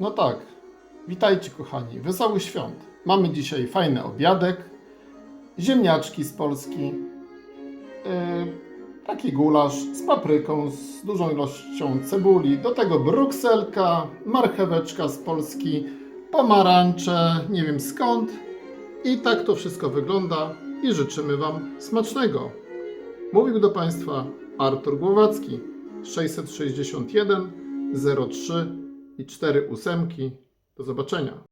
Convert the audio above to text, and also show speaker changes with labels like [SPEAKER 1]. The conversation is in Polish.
[SPEAKER 1] No tak. Witajcie kochani, wesołych świąt. Mamy dzisiaj fajny obiadek, ziemniaczki z Polski, yy, taki gulasz z papryką, z dużą ilością cebuli, do tego brukselka, marcheweczka z Polski, pomarańcze, nie wiem skąd. I tak to wszystko wygląda i życzymy Wam smacznego. Mówił do Państwa Artur Głowacki 661 03 i 4 ósemki. Do zobaczenia.